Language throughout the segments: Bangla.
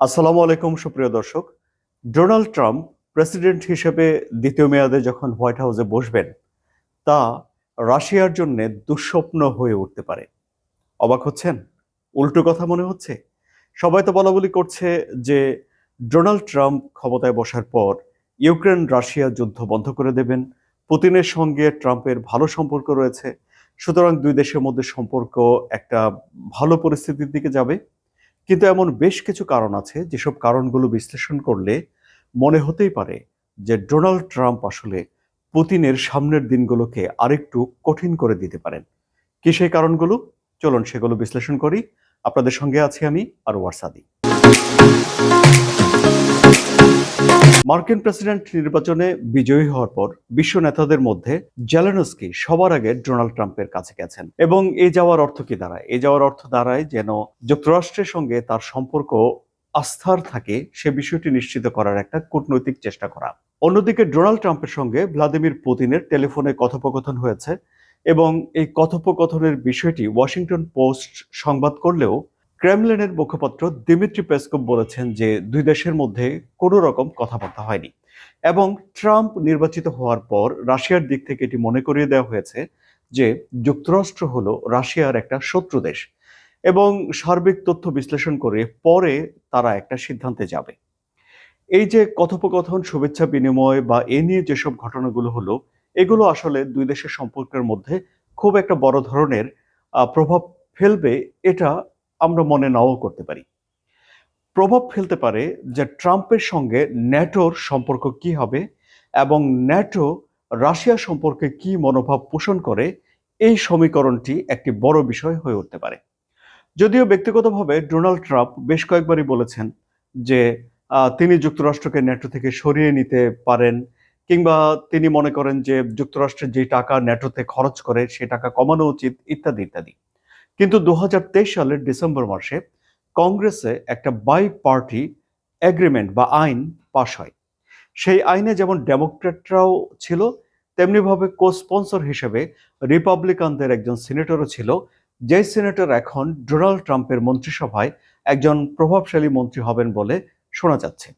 আসসালামু আলাইকুম, সুপ্রিয় দর্শক। ডোনাল্ড ট্রাম্প প্রেসিডেন্ট হিসেবে দ্বিতীয় মেয়াদে যখন হোয়াইট হাউসে বসবেন, তা রাশিয়ার জন্য দুঃস্বপ্ন হয়ে উঠতে পারে। অবাক হচ্ছেন? উল্টো কথা মনে হচ্ছে? সবাই তো বলা বলি করছে যে ডোনাল্ড ট্রাম্প ক্ষমতায় বসার পর ইউক্রেন রাশিয়া যুদ্ধ বন্ধ করে দেবেন। পুতিনের সঙ্গে ট্রাম্পের ভালো সম্পর্ক রয়েছে। সুতরাং দুই দেশের মধ্যে সম্পর্ক একটা ভালো পরিস্থিতির দিকে যাবে। কিন্তু এমন বেশ কিছু কারণ আছে যেসব কারণগুলো বিশ্লেষণ করলে মনে হতেই পারে যে ডোনাল্ড ট্রাম্প আসলে পুতিনের সামনের দিনগুলোকে আরেকটু কঠিন করে দিতে পারেন। কি সেই কারণগুলো? চলুন সেগুলো বিশ্লেষণ করি। আপনাদের সঙ্গে আছি আমি আর ওয়ারসাদি মার্কিন প্রেসিডেন্ট নির্বাচনে বিজয়ী হওয়ার পর বিশ্ব নেতাদের মধ্যে জেলেনস্কি সবার আগে ডোনাল্ড ট্রাম্পের কাছে গেছেন। এবং এ যাওয়ার অর্থ কি দাঁড়ায়? এই যাওয়ার অর্থ দাঁড়ায় যেন যুক্তরাষ্ট্রের সঙ্গে তার সম্পর্ক আস্থার থাকে সে বিষয়টি নিশ্চিত করার একটা কূটনৈতিক চেষ্টা করা। অন্যদিকে ডোনাল্ড ট্রাম্পের সঙ্গে ভ্লাদিমির পুতিনের টেলিফোনে কথোপকথন হয়েছে এবং এই কথোপকথনের বিষয়টি ওয়াশিংটন পোস্ট সংবাদ করলেও ক্রেমলিনের মুখপাত্র দিমিত্রি পেসকভ বলেছেন যে দুই দেশের মধ্যে কোনো রকম কথাবার্তা হয়নি। এবং ট্রাম্প নির্বাচিত হওয়ার পর রাশিয়ার দিক থেকে এটি মনে করিয়ে দেওয়া হয়েছে যে যুক্তরাষ্ট্র হলো রাশিয়ার একটা শত্রু দেশ এবং সার্বিক তথ্য বিশ্লেষণ করে পরে তারা একটা সিদ্ধান্তে যাবে। এই যে কথোপকথন, শুভেচ্ছা বিনিময় বা এ নিয়ে যেসব ঘটনাগুলো হলো, এগুলো আসলে দুই দেশের সম্পর্কের মধ্যে খুব একটা বড় ধরনের প্রভাব ফেলবে, এটা আমরা মনে নাও করতে পারি। প্রভাব ফেলতে পারে যে ট্রাম্পের সঙ্গে ন্যাটোর সম্পর্ক কি হবে এবং ন্যাটো রাশিয়া সম্পর্কে কি মনোভাব পোষণ করে, এই সমীকরণটি একটি বড় বিষয় হয়ে উঠতে পারে। যদিও ব্যক্তিগতভাবে ডোনাল্ড ট্রাম্প বেশ কয়েকবারই বলেছেন যে তিনি যুক্তরাষ্ট্রকে ন্যাটো থেকে সরিয়ে নিতে পারেন কিংবা তিনি মনে করেন যে যুক্তরাষ্ট্রের যে টাকা ন্যাটোতে খরচ করে সে টাকা কমানো উচিত, ইত্যাদি ইত্যাদি। কিন্তু দু হাজার তেইশ সালের ডিসেম্বর মাসে কংগ্রেসে একটা বাই পার্টি এগ্রিমেন্ট বা আইন পাশ হয়। সেই আইনে যেমন ডেমোক্রেটরাও ছিল, তেমনিভাবে কো স্পন্সর হিসেবে রিপাবলিকানদের একজন সিনেটরও ছিল। যে সিনেটর এখন ডোনাল্ড ট্রাম্পের মন্ত্রিসভায় একজন প্রভাবশালী মন্ত্রী হবেন বলে শোনা যাচ্ছে।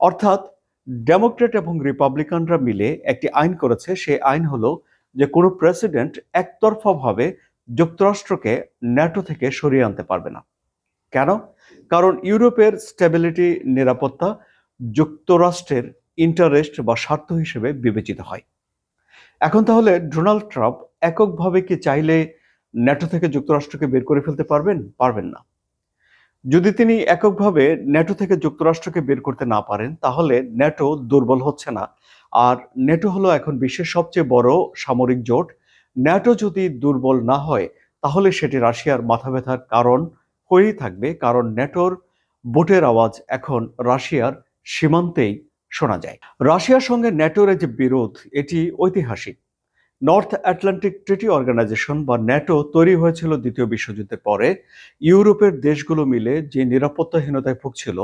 অর্থাৎ ডেমোক্রেট এবং রিপাবলিকানরা মিলে একটি আইন করেছে। সেই আইন হলো যে কোনো প্রেসিডেন্ট একতরফাভাবে যুক্তরাষ্ট্রকে ন্যাটো থেকে সরিয়ে আনতে পারবে না। কেন? কারণ ইউরোপের স্টেবিলিটি, নিরাপত্তা যুক্তরাষ্ট্রের ইন্টারেস্ট বা স্বার্থ হিসেবে বিবেচিত হয়। এখন তাহলে ডোনাল্ড ট্রাম্প এককভাবে কি চাইলে ন্যাটো থেকে যুক্তরাষ্ট্রকে বের করে ফেলতে পারবেন? পারবেন না। যদি তিনি এককভাবে ন্যাটো থেকে যুক্তরাষ্ট্রকে বের করতে না পারেন, তাহলে ন্যাটো দুর্বল হচ্ছে না। আর ন্যাটো হলো এখন বিশ্বের সবচেয়ে বড় সামরিক জোট ন্যাটো যদি দুর্বল না হয়, তাহলে সেটি রাশিয়ার মাথা ব্যথার কারণ হয়েই থাকবে, কারণ ন্যাটোর বোটের আওয়াজ এখন রাশিয়ার সীমান্তেই শোনা যায়। রাশিয়ার সঙ্গে ন্যাটোর যে বিরোধ, এটি ঐতিহাসিক। নর্থ আটলান্টিক ট্রিটি অর্গানাইজেশন বা ন্যাটো তৈরি হয়েছিল দ্বিতীয় বিশ্বযুদ্ধের পরে। ইউরোপের দেশগুলো মিলে যে নিরাপত্তাহীনতায় ভুগছিল,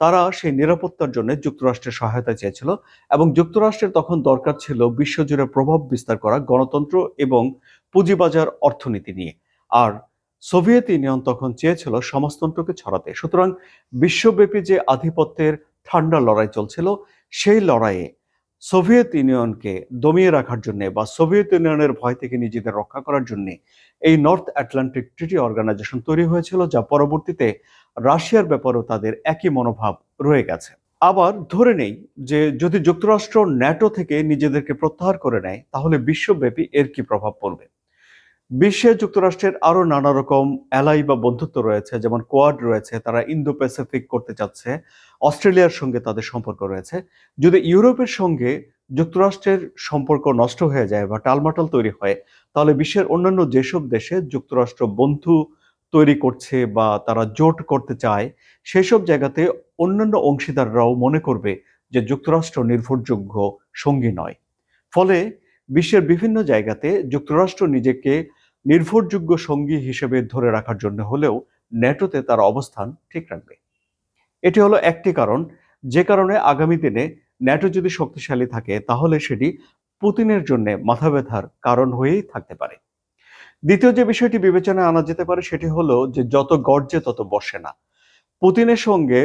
তারা সেই নিরাপত্তার জন্য যুক্তরাষ্ট্রের সহায়তা চেয়েছিল এবং যুক্তরাষ্ট্রের তখন দরকার ছিল বিশ্বজুড়ে প্রভাব বিস্তার করা গণতন্ত্র এবং পুঁজিবাজার অর্থনীতি নিয়ে। আর সোভিয়েত ইউনিয়ন তখন চেয়েছিল সমাজতন্ত্রকে ছড়াতে। সুতরাং বিশ্বব্যাপী যে আধিপত্যের ঠান্ডা লড়াই চলছিল, সেই লড়াইয়ে সোভিয়েত ইউনিয়নকে দমিয়ে রাখার জন্য বা সোভিয়েত ইউনিয়নের ভয় থেকে নিজেদের রক্ষা করার জন্য এই নর্থ অ্যাটলান্টিক ট্রিটি অর্গানাইজেশন তৈরি হয়েছিল, যা পরবর্তীতে রাশিয়ার ব্যাপারেও তাদের একই মনোভাব রয়ে গেছে। আবার ধরে নেই যে যদি যুক্তরাষ্ট্র ন্যাটো থেকে নিজেদেরকে প্রত্যাহার করে নেয়, তাহলে বিশ্বব্যাপী এর কি প্রভাব পড়বে? বিশ্বে যুক্তরাষ্ট্রের আরও নানা রকম অ্যালাই বা বন্ধুত্ব রয়েছে, যেমন কোয়াড রয়েছে, তারা ইন্দো প্যাসিফিক করতে চাচ্ছে, অস্ট্রেলিয়ার সঙ্গে তাদের সম্পর্ক রয়েছে। যদি ইউরোপের সঙ্গে যুক্তরাষ্ট্রের সম্পর্ক নষ্ট হয়ে যায় বা টালমাটাল তৈরি হয়, তাহলে বিশ্বের অন্যান্য যেসব দেশে যুক্তরাষ্ট্র বন্ধু তৈরি করছে বা তারা জোট করতে চায়, সেসব জায়গাতে অন্যান্য অংশীদাররাও মনে করবে যে যুক্তরাষ্ট্র নির্ভরযোগ্য সঙ্গী নয়। ফলে বিশ্বের বিভিন্ন জায়গাতে যুক্তরাষ্ট্র নিজেকে নির্ভরযোগ্য সঙ্গী হিসেবে ধরে রাখার জন্য হলেও ন্যাটোতে তার অবস্থান ঠিক রাখবে। এটি হলো একটি কারণ, যে কারণে আগামী দিনে ন্যাটো যদি শক্তিশালী থাকে, তাহলে সেটি পুতিনের জন্য মাথা ব্যথার কারণ হয়েই থাকতে পারে। দ্বিতীয় যে বিষয়টি বিবেচনায় আনা যেতে পারে, সেটি হলো যে যত গর্জে তত বসে না। পুতিনের সঙ্গে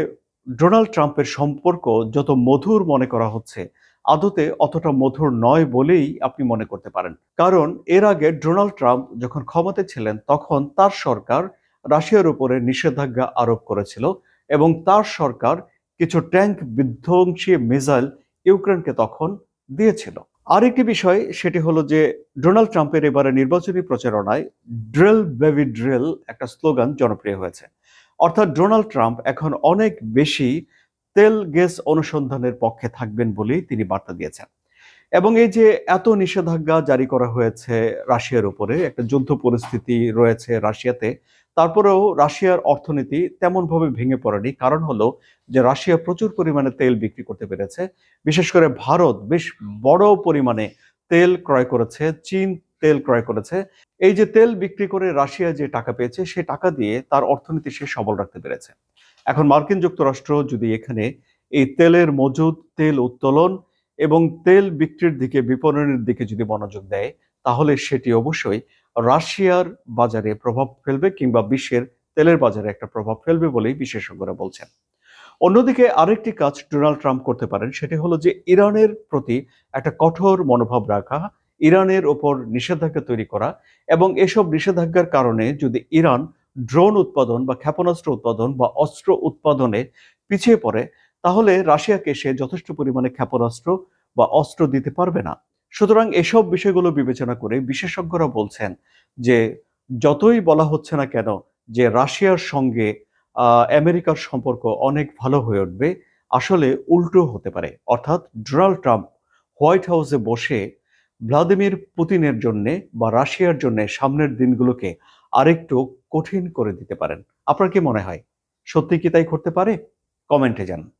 ডোনাল্ড ট্রাম্পের সম্পর্ক যত মধুর মনে করা হচ্ছে আদতে অতটা মধুর নয় বলেই আপনি মনে করতে পারেন। কারণ এর আগে ডোনাল্ড ট্রাম্প যখন ক্ষমতায় ছিলেন, তখন তার সরকার রাশিয়ার উপরে নিষেধাজ্ঞা আরোপ করেছিল এবং তার সরকার কিছু ট্যাঙ্ক বিধ্বংসী মিসাইল ইউক্রেনকে তখন দিয়েছিল। আরেকটি বিষয়, সেটি হলো যে ডোনাল্ড ট্রাম্পের এবারে নির্বাচনী প্রচারণায় ড্রিল বেবি ড্রিল একটা স্লোগান জনপ্রিয় হয়েছে। অর্থাৎ ডোনাল্ড ট্রাম্প এখন অনেক বেশি তেল গ্যাস অনুসন্ধানের পক্ষে থাকবেন বলেই তিনি বার্তা দিয়েছেন। এবং এই যে এত নিষেধাজ্ঞা জারি করা হয়েছে রাশিয়ার উপরে, একটা যুদ্ধ পরিস্থিতি রয়েছে রাশিয়াতে, তারপরেও রাশিয়ার অর্থনীতি তেমনভাবে ভেঙে পড়েনি। কারণ হলো যে রাশিয়া প্রচুর পরিমাণে তেল বিক্রি করতে পেরেছে। বিশেষ করে ভারত বেশ বড় পরিমাণে তেল ক্রয় করেছে, চীন তেল ক্রয় করেছে। এই যে তেল বিক্রি করে রাশিয়া যে টাকা পেয়েছে সেই টাকা দিয়ে তার অর্থনীতি সে সবল রাখতে পেরেছে। এখন মার্কিন যুক্তরাষ্ট্র যদি এখানে এই তেলের মজুদ তেল উত্তোলন এবং তেল বিক্রির দিকে বিপণনের দিকে যদি মনোযোগ দেয়, তাহলে সেটি অবশ্যই রাশিয়ার বাজারে প্রভাব ফেলবে কিংবা বিশ্বের তেলের বাজারে একটা প্রভাব ফেলবে বলেই বিশেষজ্ঞরা বলছেন। অন্যদিকে আরেকটি কাজ ডোনাল্ড ট্রাম্প করতে পারেন, সেটি হলো যে ইরানের প্রতি একটা কঠোর মনোভাব রাখা, ইরানের ওপর নিষেধাজ্ঞা তৈরি করা এবং এসব নিষেধাজ্ঞার কারণে যদি ইরান ড্রোন উৎপাদন বা ক্ষেপণাস্ত্র উৎপাদন বা অস্ত্র উৎপাদনে পিছিয়ে পড়ে, তাহলে রাশিয়াকে সে যথেষ্ট পরিমাণে ক্ষেপণাস্ত্র বা অস্ত্র দিতে পারবে না। সুতরাং এসব বিষয়গুলো বিবেচনা করে বিশেষজ্ঞরা বলছেন যে, যতই বলা হচ্ছে না কেন যে, রাশিয়ার সঙ্গে আমেরিকার সম্পর্ক অনেক ভালো হয়ে উঠবে, আসলে উল্টো হতে পারে। অর্থাৎ ডোনাল্ড ট্রাম্প হোয়াইট হাউসে বসে ভ্লাদিমির পুতিনের জন্যে বা রাশিয়ার জন্য সামনের দিনগুলোকে আরেকটু কঠিন করে দিতে পারেন। আপনার কি মনে হয়? সত্যি কি তাই করতে পারে? কমেন্টে জান